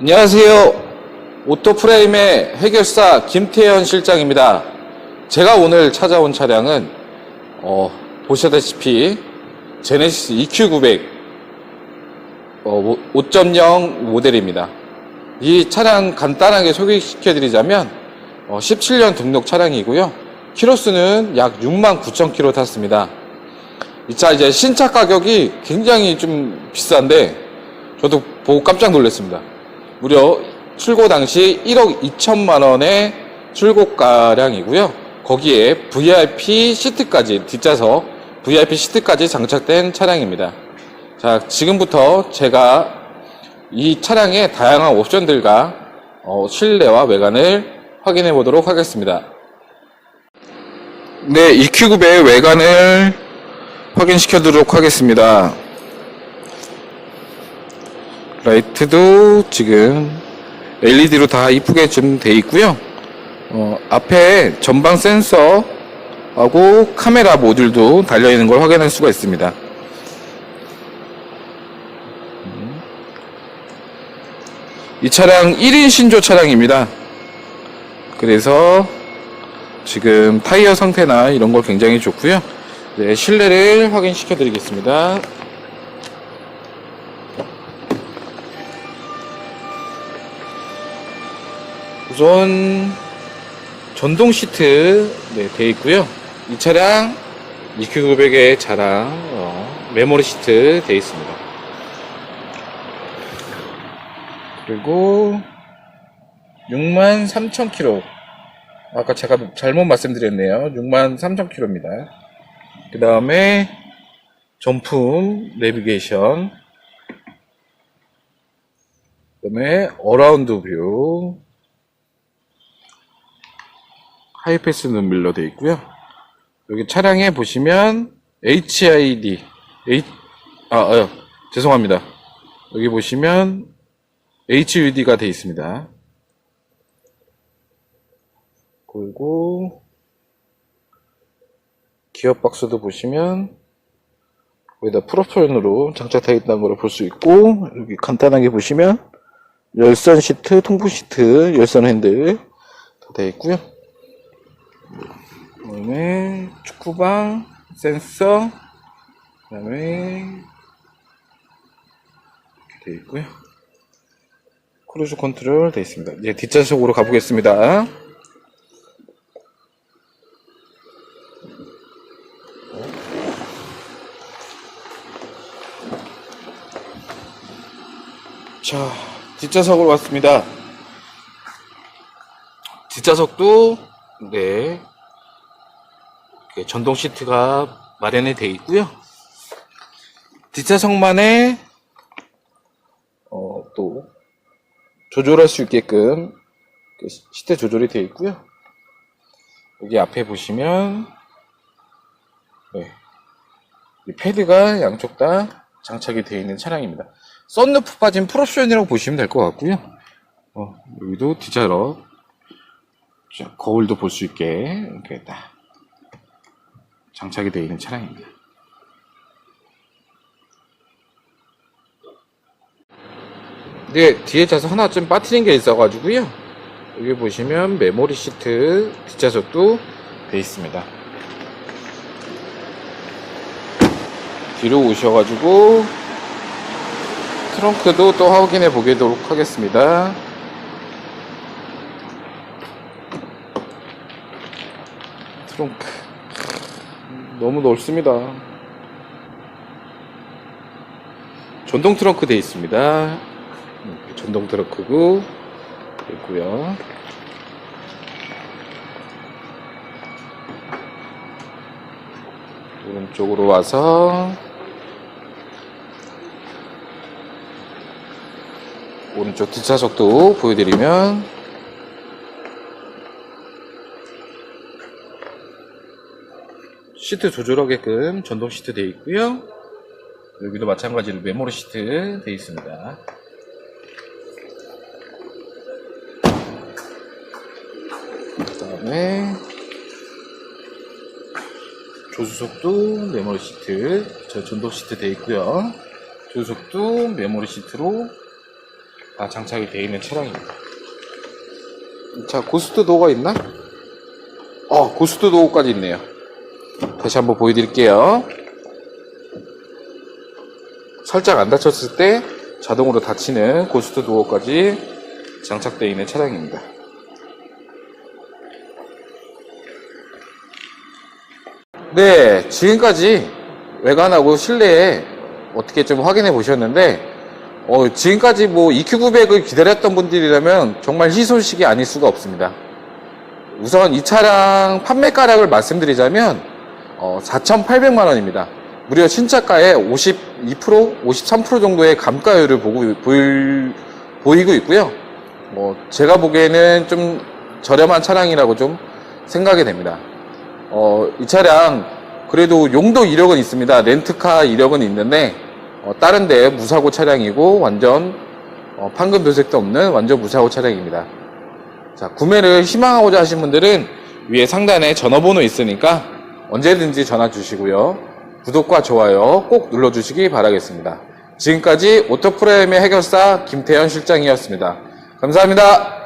안녕하세요. 오토프레임의 해결사 김태현 실장입니다. 제가 오늘 찾아온 차량은 어, 보시다시피 제네시스 EQ900 어, 5.0 모델입니다. 이 차량 간단하게 소개시켜드리자면 어, 17년 등록 차량이고요. 키로수는 약 6만 9천 킬로 탔습니다. 이 차 이제 신차 가격이 굉장히 좀 비싼데 저도 보고 깜짝 놀랐습니다. 무려 출고 당시 1억 2천만 원의 출고가량이고요. 거기에 VIP 시트까지 뒷좌석 VIP 시트까지 장착된 차량입니다. 자, 지금부터 제가 이 차량의 다양한 옵션들과 어, 실내와 외관을 확인해 보도록 하겠습니다. 네, EQ9의 외관을 확인시켜 드리도록 하겠습니다. 라이트도 지금 LED로 다 이쁘게 좀 돼 있고요. 어, 앞에 전방 센서하고 카메라 모듈도 달려 있는 걸 확인할 수가 있습니다. 음. 이 차량 1인 신조 차량입니다. 그래서 지금 타이어 상태나 이런 걸 굉장히 좋고요. 네, 실내를 확인시켜 드리겠습니다. 우선 전동 시트 네, 되어 있고요. 이 차량 EQ900의 자랑 어, 메모리 시트 되어 있습니다. 그리고 63,000km 아까 제가 잘못 말씀드렸네요. 63,000km입니다. 그 다음에 정품 내비게이션 그 다음에 어라운드 뷰 하이패스 눈밀러 되어 있고요. 여기 차량에 보시면 HID, H, 아, 어, 죄송합니다. 여기 보시면 HUD가 되어 있습니다. 그리고 기어 박스도 보시면 거기다 프로폴션으로 장착되어 있다는 걸 볼 수 있고 여기 간단하게 보시면 열선 시트, 통풍 시트, 열선 핸들 다 되어 있고요. 그 다음에 축구방 센서 그 다음에 이렇게 되어 있고요. 크루즈 컨트롤 되어 있습니다. 이제 뒷좌석으로 가보겠습니다. 자, 뒷좌석으로 왔습니다. 뒷좌석도 네 전동 시트가 마련이 되어 있고요. 뒷좌석만에 어, 또 조절할 수 있게끔 그 시트 조절이 되어 있고요. 여기 앞에 보시면 네, 이 패드가 양쪽 다 장착이 되어 있는 차량입니다. 썬루프 빠진 풀옵션이라고 보시면 될 것 같고요. 어, 여기도 뒷좌석 자, 거울도 볼 수 있게 이렇게 딱 장착이 되어 있는 차량입니다. 네, 뒤에 좌석 하나 좀 빠뜨린 게 있어가지고요. 여기 보시면 메모리 시트 뒷좌석도 되어 있습니다. 뒤로 오셔가지고 트렁크도 또 확인해 보도록 하겠습니다. 트렁크 너무 넓습니다. 전동 트렁크 되어 있습니다. 전동 트렁크고 있고요. 오른쪽으로 와서 오른쪽 뒷좌석도 보여드리면 시트 조절하게끔 전동 시트 되어 있고요. 여기도 마찬가지로 메모리 시트 되어 있습니다. 그 다음에 조수석도 메모리 시트, 저 전동 시트 되어 있고요. 조수석도 메모리 시트로 다 장착이 되어 있는 차량입니다. 자, 고스트 도어가 있나? 어, 고스트 도어까지 있네요. 다시 한번 보여드릴게요. 살짝 안 닫혔을 때 자동으로 닫히는 고스트 도어까지 장착되어 있는 차량입니다. 네, 지금까지 외관하고 실내에 어떻게 좀 확인해 보셨는데, 어, 지금까지 뭐 EQ900을 기다렸던 분들이라면 정말 희소식이 아닐 수가 없습니다. 우선 이 차량 판매가락을 말씀드리자면, 어, 4,800만 원입니다. 무려 신차가의 52%, 53% 정도의 감가율을 보고, 보일, 보이고 있고요. 뭐, 제가 보기에는 좀 저렴한 차량이라고 좀 생각이 됩니다. 어, 이 차량 그래도 용도 이력은 있습니다. 렌트카 이력은 있는데 어, 다른 데 무사고 차량이고 완전 어, 판금 도색도 없는 완전 무사고 차량입니다. 자, 구매를 희망하고자 하신 분들은 위에 상단에 전화번호 있으니까 언제든지 전화 주시고요. 구독과 좋아요 꼭 눌러주시기 바라겠습니다. 지금까지 오토프레임의 해결사 김태현 실장이었습니다. 감사합니다.